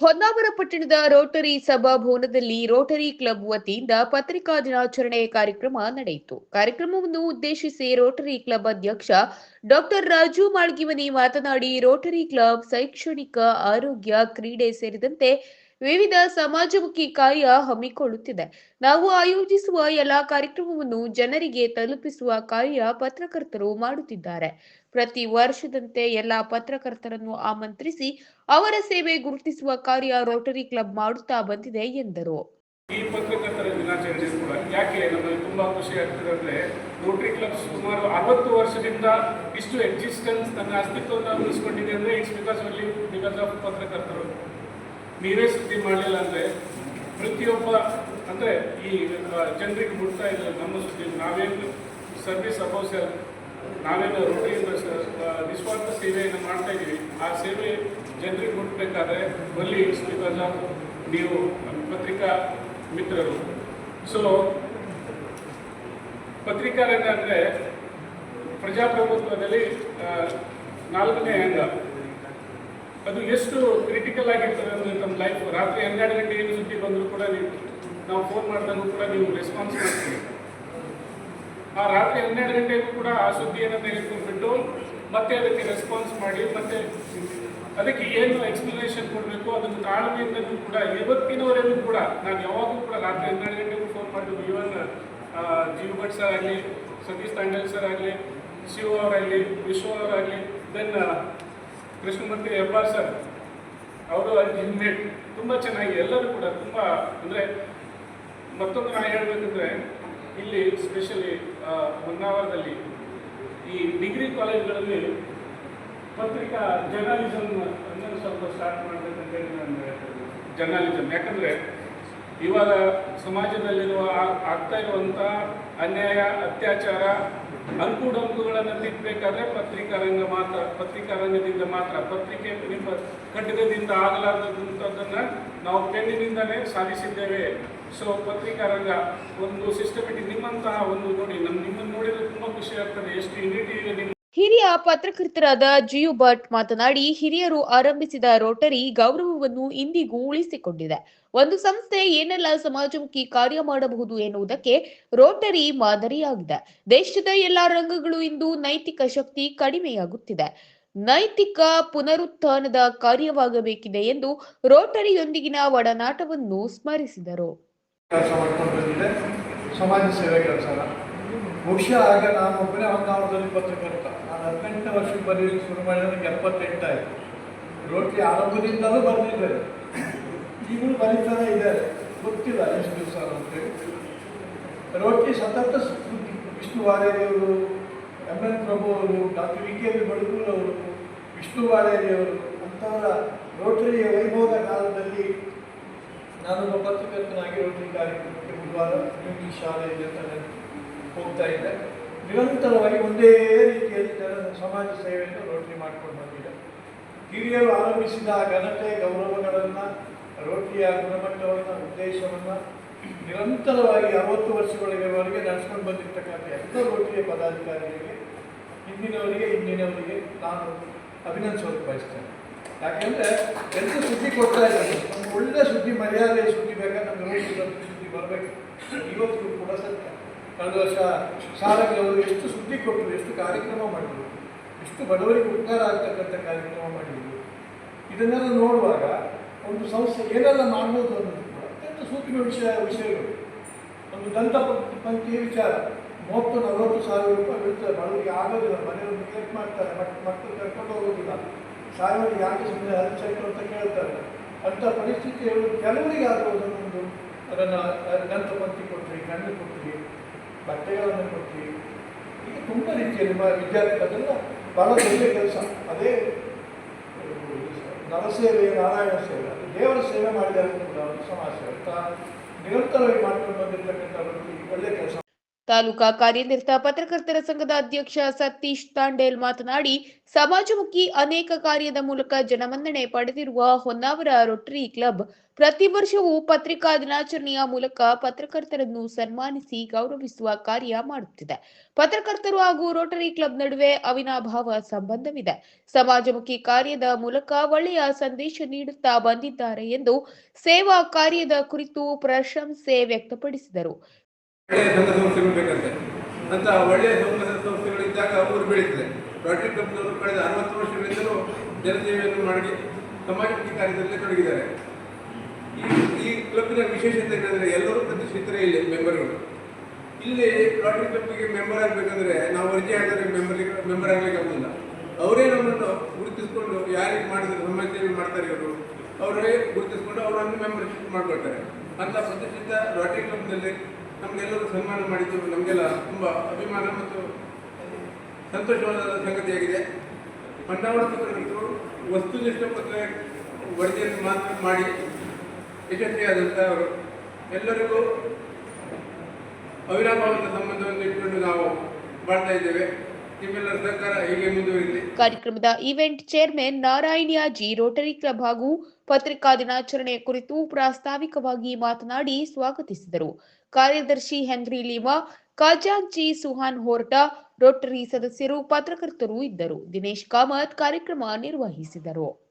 ಹೊನ್ನಾವರ ಪಟ್ಟಣದ Rotary ಸಭಾಭವನದಲ್ಲಿ Rotary club ವತಿಯಿಂದ ಪತ್ರಿಕಾ ದಿನಾಚರಣೆ ಕಾರ್ಯಕ್ರಮ ನಡೆಯಿತು. ಕಾರ್ಯಕ್ರಮವನ್ನು ಉದ್ದೇಶಿಸಿ ರೋಟರಿ ಕ್ಲಬ್ ಅಧ್ಯಕ್ಷ ಡಾಕ್ಟರ್ ರಾಜು ಮಾಳ್ಗಿಮನಿ ಮಾತನಾಡಿ, ರೋಟರಿ ಕ್ಲಬ್ ಶೈಕ್ಷಣಿಕ, ಆರೋಗ್ಯ, ಕ್ರೀಡೆ ಸೇರಿದಂತೆ ವಿವಿಧ ಸಮಾಜಮುಖಿ ಕಾರ್ಯ ಹಮ್ಮಿಕೊಳ್ಳುತ್ತಿದೆ. ನಾವು ಆಯೋಜಿಸುವ ಎಲ್ಲಾ ಕಾರ್ಯಕ್ರಮವನ್ನು ಜನರಿಗೆ ತಲುಪಿಸುವ ಕಾರ್ಯ ಪತ್ರಕರ್ತರು ಮಾಡುತ್ತಿದ್ದಾರೆ. ಪ್ರತಿ ವರ್ಷದಂತೆ ಎಲ್ಲಾ ಪತ್ರಕರ್ತರನ್ನು ಆಮಂತ್ರಿಸಿ ಅವರ ಸೇವೆ ಗುರುತಿಸುವ ಕಾರ್ಯ ರೋಟರಿ ಕ್ಲಬ್ ಮಾಡುತ್ತಾ ಬಂದಿದೆ ಎಂದರು. ಈ ಪತ್ರಕರ್ತರ ದಿನಾಚರಣೆ ಕೂಡ ಯಾಕೆ ನಮಗೆ ತುಂಬಾ ಖುಷಿ ಆಗ್ತದೆ ಅಂದ್ರೆ ರೋಟರಿ ಕ್ಲಬ್ ಸುಮಾರು ಅರವತ್ತು ವರ್ಷದಿಂದ ಇಷ್ಟು ಎಕ್ಸಿಸ್ಟೆನ್ಸ್ ತನ್ನ ಅಸ್ತಿತ್ವವನ್ನು ಉಳಿಸ್ಕೊಂಡಿದೆ ಅಂದ್ರೆ it's because only because of ಪತ್ರಕರ್ತರು. ನೀವೇ ಸುದ್ದಿ ಮಾಡಲಿಲ್ಲ ಅಂದರೆ ಪ್ರತಿಯೊಬ್ಬ ಅಂದರೆ ಈ ಜನರಿಗೆ ಮುಟ್ತಾ ಇಲ್ಲ ನಮ್ಮ ಸುದ್ದಿ ನಾವೇನು ಸರ್ವಿಸ್ ಸೆಲ್ ನಾವೇನು ಆ, ನಿಸ್ವಾರ್ಥ ಸೇವೆಯನ್ನು ಮಾಡ್ತಾ ಇದ್ದೀವಿ. ಆ ಸೇವೆ ಜನರಿಗೆ ಮುಟ್ಟಬೇಕಾದ್ರೆ ಒಲ್ಲಿ ಆಫ್ ನೀವು ಪತ್ರಿಕಾ ಮಿತ್ರರು. ಸೊ ಪತ್ರಿಕಾರಂಗ ಅಂದರೆ ಪ್ರಜಾಪ್ರಭುತ್ವದಲ್ಲಿ ನಾಲ್ಕನೇ ಅಂಗ. ಅದು ಎಷ್ಟು ಕ್ರಿಟಿಕಲ್ ಆಗಿರ್ತದೆ ಅಂದರೆ ನಮ್ಮ ಲೈಫ್ ರಾತ್ರಿ ಹನ್ನೆರಡು ಗಂಟೆ ಏನು ಸುದ್ದಿ ಬಂದರೂ ಕೂಡ ನೀವು ನಾವು ಫೋನ್ ಮಾಡಿದಾಗೂ ಕೂಡ ನೀವು ರೆಸ್ಪಾನ್ಸ್ ಮಾಡ್ತೀವಿ ಆ ರಾತ್ರಿ ಹನ್ನೆರಡು ಗಂಟೆಗೂ ಕೂಡ ಆ ಸುದ್ದಿಯನ್ನು ತೆಗೆದುಕೊಂಡ್ಬಿಟ್ಟು ಮತ್ತೆ ಅದಕ್ಕೆ ರೆಸ್ಪಾನ್ಸ್ ಮಾಡಿ, ಮತ್ತೆ ಅದಕ್ಕೆ ಏನು ಎಕ್ಸ್ಪ್ಲನೇಷನ್ ಕೊಡಬೇಕು, ಅದನ್ನು ತಾಳ್ಮೆಯಿಂದಲೂ ಕೂಡ ಇವತ್ತಿನವರೆಗೂ ಕೂಡ ನಾನು ಯಾವಾಗಲೂ ಕೂಡ ರಾತ್ರಿ ಹನ್ನೆರಡು ಗಂಟೆಗೂ ಫೋನ್ ಮಾಡಿದ್ದು ಇವನ್ ಜೀವ್ ಭಟ್ ಸರ್ ಆಗಲಿ, ಸತೀಶ್ ತಾಂಡಲ್ ಸರ್ ಆಗಲಿ, ಶಿವ ಅವರಾಗಲಿ ವಿಶ್ವ ಅವರಾಗಲಿ ದೆನ್ ಕೃಷ್ಣಮೂರ್ತಿ ಹೆಬ್ಬಾರ್ ಸರ್, ಅವರು ಇನ್ಮೇಟ್ ತುಂಬ ಚೆನ್ನಾಗಿ ಎಲ್ಲರೂ ಕೂಡ ತುಂಬ ಅಂದರೆ ಮತ್ತೊಂದು ನಾನು ಹೇಳಬೇಕಂದ್ರೆ ಇಲ್ಲಿ ಸ್ಪೆಷಲಿ ಹೊನ್ನಾವರದಲ್ಲಿ ಈ ಡಿಗ್ರಿ ಕಾಲೇಜ್ಗಳಲ್ಲಿ ಪತ್ರಿಕಾ ಜರ್ನಲಿಸಮ್ ಅನ್ನೋದು ಸ್ವಲ್ಪ ಸ್ಟಾರ್ಟ್ ಮಾಡಬೇಕಂತ ಹೇಳಿ ನಾನು ಜರ್ನಲಿಸಮ್ ಯಾಕಂದರೆ ಇವಾಗ ಸಮಾಜದಲ್ಲಿರುವ ಆಗ್ತಾ ಇರುವಂಥ ಅನ್ಯಾಯ, ಅತ್ಯಾಚಾರ ಅಂಕುಡೊಂಕುಗಳನ್ನು ತಿದ್ದಬೇಕಾದ್ರೆ ಪತ್ರಿಕಾ ರಂಗ ಮಾತ್ರ ಪತ್ರಿಕಾ ರಂಗದಿಂದ ಮಾತ್ರ, ಪತ್ರಿಕೆ ನಿಮ್ಮ ಖಡ್ಗದಿಂದ ಆಗಲಾರದಂಥದ್ದನ್ನು ನಾವು ಪೆನ್ನಿನಿಂದಲೇ ಸಾಧಿಸಿದ್ದೇವೆ. ಸೊ ಪತ್ರಿಕಾ ರಂಗ ಒಂದು ಸಿಸ್ಟಮೆಟಿಕ್ ನಿಮ್ಮಂತಹ ಒಂದು ನೋಡಿ ನಮ್ಮ ನಿಮ್ಮನ್ನು ನೋಡಿದ್ರೆ ತುಂಬ ಖುಷಿ ಆಗ್ತದೆ. ಎಷ್ಟು ಯೂನಿಟಿ ಇದೆ ನಿಮ್ಮ ಹಿರಿಯ ಪತ್ರಕರ್ತರಾದ ಜಿಯು ಭಟ್ ಮಾತನಾಡಿ, ಹಿರಿಯರು ಆರಂಭಿಸಿದ ರೋಟರಿ ಗೌರವವನ್ನು ಇಂದಿಗೂ ಉಳಿಸಿಕೊಂಡಿದೆ. ಒಂದು ಸಂಸ್ಥೆ ಏನೆಲ್ಲ ಸಮಾಜಮುಖಿ ಕಾರ್ಯ ಮಾಡಬಹುದು ಎನ್ನುವುದಕ್ಕೆ ರೋಟರಿ ಮಾದರಿಯಾಗಿದೆ. ದೇಶದ ಎಲ್ಲಾ ರಂಗಗಳು ಇಂದು ನೈತಿಕ ಶಕ್ತಿ ಕಡಿಮೆಯಾಗುತ್ತಿದೆ. ನೈತಿಕ ಪುನರುತ್ಥಾನದ ಕಾರ್ಯವಾಗಬೇಕಿದೆ ಎಂದು ರೋಟರಿಯೊಂದಿಗಿನ ಒಡನಾಟವನ್ನು ಸ್ಮರಿಸಿದರು. ಸಮಾಜ ಸೇವೆ ಕೆಲಸ ಬಹುಶಃ ಆಗ ನಾನು ಒಬ್ಬನೇ ಹೊನ್ನಾವರದಲ್ಲಿ ಪತ್ರಕರ್ತ. ವರ್ಷಕ್ಕೆ ಬರೀಲಿಕ್ಕೆ ಶುರು ಮಾಡಿದ್ರೆ ಎಪ್ಪತ್ತೆಂಟಾಯಿತು. ರೋಟಿ ಆರಂಭದಿಂದಲೂ ಬರೆದಿದ್ದಾರೆ ಈಗಲೂ ಬರೀತಾನೆ ಇದ್ದಾರೆ. ಗೊತ್ತಿಲ್ಲ ಎಷ್ಟು ದಿವಸ ಅಂತೇಳಿ ರೋಟಿ ಸತತ ವಿಷ್ಣು ವಾರೇರಿಯವರು ಎಂ ಎನ್ ಪ್ರಭು ಅವರು, ಡಾಕ್ಟರ್ ವಿ ಕೆ ಬಡಗೂರ್ ಅವರು, ವಿಷ್ಣು ವಾರೇರಿಯವರು ಅಂತಹ ರೋಟರಿಯ ವೈಭವದ ಕಾಲದಲ್ಲಿ ನಾನೊಬ್ಬ ಪತ್ರಕರ್ತನಾಗಿ ರೋಟರಿ ಕಾರ್ಯಕ್ರಮಕ್ಕೆ ಬುಧವಾರ ಶಾಲೆಯಲ್ಲಿ ಹೋಗ್ತಾ ಇದ್ದೆ. ನಿರಂತರವಾಗಿ ಒಂದೇ ರೀತಿಯಲ್ಲಿ ಜನ ಸಮಾಜ ಸೇವೆಯನ್ನು ರೋಟರಿ ಮಾಡಿಕೊಂಡು ಬಂದಿದೆ. ಹಿರಿಯರು ಆರಂಭಿಸಿದ ಘನತೆ, ಗೌರವಗಳನ್ನು ರೋಟರಿಯ ಗುಣಮಟ್ಟವನ್ನು, ಉದ್ದೇಶವನ್ನು ನಿರಂತರವಾಗಿ ಅರವತ್ತು ವರ್ಷಗಳಿಗೆವರೆಗೆ ನಡೆಸ್ಕೊಂಡು ಬಂದಿರತಕ್ಕಂಥ ಎಲ್ಲ ರೋಟರಿಯ ಪದಾಧಿಕಾರಿಗಳಿಗೆ, ಹಿಂದಿನವರಿಗೆ ಹಿಂದಿನವರಿಗೆ ನಾನು ಅಭಿನಂದಿಸೋಕೆ ಬಯಸ್ತೇನೆ. ಯಾಕೆಂದರೆ ಎಂತ ಸುದ್ದಿ ಕೊಡ್ತಾ ಇದ್ದಾರೆ. ನಮ್ಗೆ ಒಳ್ಳೆ ಸುದ್ದಿ ಮರ್ಯಾದೆ ಸುದ್ದಿ ಬೇಕಾದ್ರೆ ನಮ್ಗೆ ರೋಟರಿ ಸುದ್ದಿ ಬರಬೇಕು. ಇವತ್ತು ಕೂಡ ಸತ್ಯ. ಕಳೆದ ವರ್ಷ ಶಾಲೆಗಳವರು ಎಷ್ಟು ಸುದ್ದಿ ಕೊಟ್ಟರು, ಎಷ್ಟು ಕಾರ್ಯಕ್ರಮ ಮಾಡಿದರು, ಎಷ್ಟು ಬಡವರಿಗೆ ಉಪಕಾರ ಆಗ್ತಕ್ಕಂಥ ಕಾರ್ಯಕ್ರಮ ಮಾಡಿದರು, ಇದನ್ನೆಲ್ಲ ನೋಡುವಾಗ ಒಂದು ಸಂಸ್ಥೆ ಏನೆಲ್ಲ ಮಾಡ್ಬೋದು ಅನ್ನೋದು ಅತ್ಯಂತ ಸೂಕ್ಷ್ಮ ವಿಷಯ, ವಿಷಯಗಳು. ಒಂದು ದಂತ ಪಂಕ್ತಿಯ ವಿಚಾರ. ಮೂವತ್ತು, ನಲವತ್ತು ಸಾವಿರ ರೂಪಾಯಿ ಬೀಳ್ತಾರೆ ಬಡವರಿಗೆ ಆಗೋದಿಲ್ಲ. ಮನೆಯವರು ನೆಗ್ಲೆಕ್ಟ್ ಮಾಡ್ತಾರೆ. ಮಕ್ ಮಕ್ಕಳು ಕರ್ಕೊಂಡು ಹೋಗೋದಿಲ್ಲ. ಸಾವಿರ ಯಾಕೆ ಸುಮ್ಮನೆ ಹರಿಚಾಯ್ತು ಅಂತ ಕೇಳ್ತಾರೆ? ಅಂಥ ಪರಿಸ್ಥಿತಿಗಳು ಕೆಲವರಿಗೆ ಆಗ್ಬೋದು ಒಂದು ಅದನ್ನು, ದಂತ ಪಂಕ್ತಿ ಕೊಟ್ಟರೆ ಕಣ್ಣು ಕೊಟ್ರಿ ಬಟ್ಟೆಗಳನ್ನು ಕೊಡ್ತೀವಿ ಹೀಗೆ ತುಂಬ ರೀತಿಯಲ್ಲಿ ವಿದ್ಯಾರ್ಥಿ ಅದನ್ನು ಬಹಳ ದೊಡ್ಡ ಕೆಲಸ. ಅದೇ, ನರಸೇವೆ, ನಾರಾಯಣ ಸೇವೆ. ಅದು ದೇವರ ಸೇವೆ ಒಂದು ಸಮಾಜ ಸೇವೆ. ನಿರಂತರವಾಗಿ ಮಾಡ್ಕೊಂಡು ಬಂದಿರತಕ್ಕಂಥ ಒಳ್ಳೆಯ ಕೆಲಸ ತಾಲೂಕಾ ಕಾರ್ಯನಿರತ ಪತ್ರಕರ್ತರ ಸಂಘದ ಅಧ್ಯಕ್ಷ ಸತೀಶ್ ತಾಂಡೇಲ್ ಮಾತನಾಡಿ, ಸಮಾಜಮುಖಿ ಅನೇಕ ಕಾರ್ಯದ ಮೂಲಕ ಜನಮನ್ನಣೆ ಪಡೆದಿರುವ ಹೊನ್ನಾವರ ರೋಟರಿ ಕ್ಲಬ್ ಪ್ರತಿ ವರ್ಷವೂ ಪತ್ರಿಕಾ ದಿನಾಚರಣೆಯ ಮೂಲಕ ಪತ್ರಕರ್ತರನ್ನು ಸನ್ಮಾನಿಸಿ ಗೌರವಿಸುವ ಕಾರ್ಯ ಮಾಡುತ್ತಿದೆ. ಪತ್ರಕರ್ತರು ಹಾಗೂ ರೋಟರಿ ಕ್ಲಬ್ ನಡುವೆ ಅವಿನಾಭಾವ ಸಂಬಂಧವಿದೆ. ಸಮಾಜಮುಖಿ ಕಾರ್ಯದ ಮೂಲಕ ಒಳ್ಳೆಯ ಸಂದೇಶ ನೀಡುತ್ತಾ ಬಂದಿದ್ದಾರೆ ಎಂದು ಸೇವಾ ಕಾರ್ಯದ ಕುರಿತು ಪ್ರಶಂಸೆ ವ್ಯಕ್ತಪಡಿಸಿದರು. ಒಳ್ಳೆಯ ಸಂಘ ಸಂಸ್ಥೆಗಳು ಬೇಕಂತೆ. ಅಂತ ಒಳ್ಳೆಯ ಸಂಘ ಸಂಸ್ಥೆಗಳಿದ್ದಾಗ ಊರು ಬೆಳೀತದೆ ರೋಟರಿ ಕಂಪ್ನಿಯವರು ಕಳೆದ ಅರವತ್ತು ವರ್ಷಗಳಿಂದಲೂ ಜನಸೇವೆಯನ್ನು ಮಾಡಿ ಸಮಾಜಕ್ಕೆ ಕಾರ್ಯದಲ್ಲಿ ತೊಡಗಿದ್ದಾರೆ. ಈ ಈ ಕ್ಲಬ್ನ ವಿಶೇಷತೆ ಏನಂದರೆ ಎಲ್ಲರೂ ಪ್ರತಿಷ್ಠಿತರೇ ಇಲ್ಲಿ ಮೆಂಬರ್ಗಳು. ಇಲ್ಲಿ ರೋಟರಿ ಕ್ಲಬ್ಗೆ ಮೆಂಬರ್ ಆಗಬೇಕಂದ್ರೆ ನಾವು ಅರ್ಜಿ ಹಾಕಿದ್ರೆ ಮೆಂಬರ್ ಮೆಂಬರ್ ಆಗ್ಲಿಕ್ಕೆ ಅವರೇ ನಮ್ಮನ್ನು ಗುರುತಿಸ್ಕೊಂಡು ಯಾರಿಗೆ ಮಾಡಿದ್ರೆ ಸಮಾಜದಲ್ಲಿ ಮಾಡ್ತಾರೆ ಇವರು. ಅವರೇ ಗುರುತಿಸ್ಕೊಂಡು ಅವರನ್ನು ಮೆಂಬರ್ಶಿಪ್ ಮಾಡ್ಕೊಳ್ತಾರೆ. ಅಂತ ಪ್ರತಿಷ್ಠಿತ ರೋಟರಿ ಕ್ಲಬ್ನಲ್ಲಿ ನಮಗೆಲ್ಲರೂ ಸನ್ಮಾನ ಮಾಡಿದ್ದು ನಮಗೆಲ್ಲ ತುಂಬ ಅಭಿಮಾನ ಮತ್ತು ಸಂತೋಷವಾದ ಸಂಗತಿಯಾಗಿದೆ ಬಂಡವಾಳ ಪತ್ರಕರ್ತರು ವಸ್ತುನಿಷ್ಠ ಪತ್ರ ವರದಿಯನ್ನು ಮಾತ್ರ ಮಾಡಿ ಯಶಸ್ವಿಯಾದಂಥ ಅವರು. ಎಲ್ಲರಿಗೂ ಅವಿನಾಭಾವದ ಸಂಬಂಧವನ್ನು ಇಟ್ಟುಕೊಂಡು ನಾವು ಬಾಳ್ತಾ ಇದ್ದೇವೆ. ಕಾರ್ಯಕ್ರಮದ ಈವೆಂಟ್ ಚೇರ್ಮನ್ ನಾರಾಯಣಿಯಾಜಿ ರೋಟರಿ ಕ್ಲಬ್ ಹಾಗೂ ಪತ್ರಿಕಾ ದಿನಾಚರಣೆ ಕುರಿತು ಪ್ರಾಸ್ತಾವಿಕವಾಗಿ ಮಾತನಾಡಿ ಸ್ವಾಗತಿಸಿದರು. ಕಾರ್ಯದರ್ಶಿ ಹೆನ್ರಿ ಲಿವಾ ಕಾಜಾನ್ ಜಿ ಸುಹಾನ್ ಹೋರ್ಟಾ, ರೋಟರಿ ಸದಸ್ಯರು, ಪತ್ರಕರ್ತರು ಇದ್ದರು. ದಿನೇಶ್ ಕಾಮತ್ ಕಾರ್ಯಕ್ರಮ ನಿರ್ವಹಿಸಿದರು.